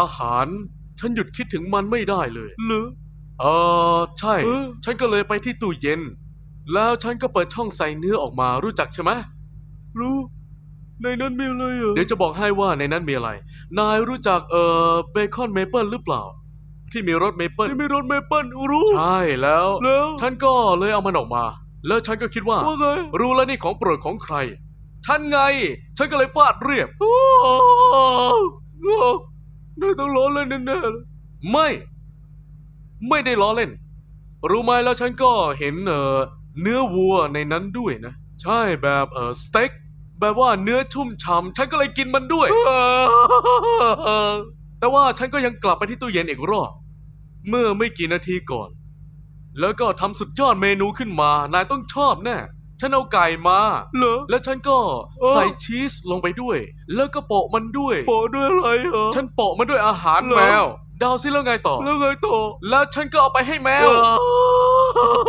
อาหาร ฉันหยุดคิดถึงมันไม่ได้เลยเหรอเออใช่เออฉันก็เลยไปที่ตู้เย็น แล้วฉันก็เปิดช่องใส่เนื้อออกมารู้จักใช่ไหมรู้ ในนั้นมีอะไรเหรอเดี๋ยวจะบอกให้ว่าในนั้นมีอะไร นายรู้จักเอ่อเบคอนเมเปิลหรือเปล่า ที่มีรสเมเปิลที่มีรถเมเปิลรู้ใช่แล้วแล้วฉันก็เลยเอามันออกมา แล้วฉันก็คิดว่าว่าไงรู้แล้วนี่ของโปรดของใครฉันไง ฉันก็เลยฟาดเรียบโอ้โหนาย ต้องร้อเลยแน่ๆไม่ ไม่ได้ล้อเล่น รู้ไหมแล้วฉันก็เห็นเออเนื้อวัวในนั้นด้วยนะ ใช่แบบเออสเต็กแบบว่าเนื้อชุ่มฉ่ำฉันก็เลยกินมันด้วย แต่ว่าฉันก็ยังกลับไปที่ตู้เย็นอีกรอบ เมื่อไม่กี่นาทีก่อน แล้วก็ทำสุดยอดเมนูขึ้นมา นายต้องชอบแน่ ฉันเอาไก่มา เหรอ แล้วฉันก็เออ ใส่ชีสลงไปด้วย แล้วก็โปะมันด้วย โปะด้วยอะไรเหรอ ฉันโปะมันด้วยอาหารเหรอ แมวเดาวซิแล้วไงต่อ แล้วไงต่อ แล้วฉันก็เอาไปให้แมว เออ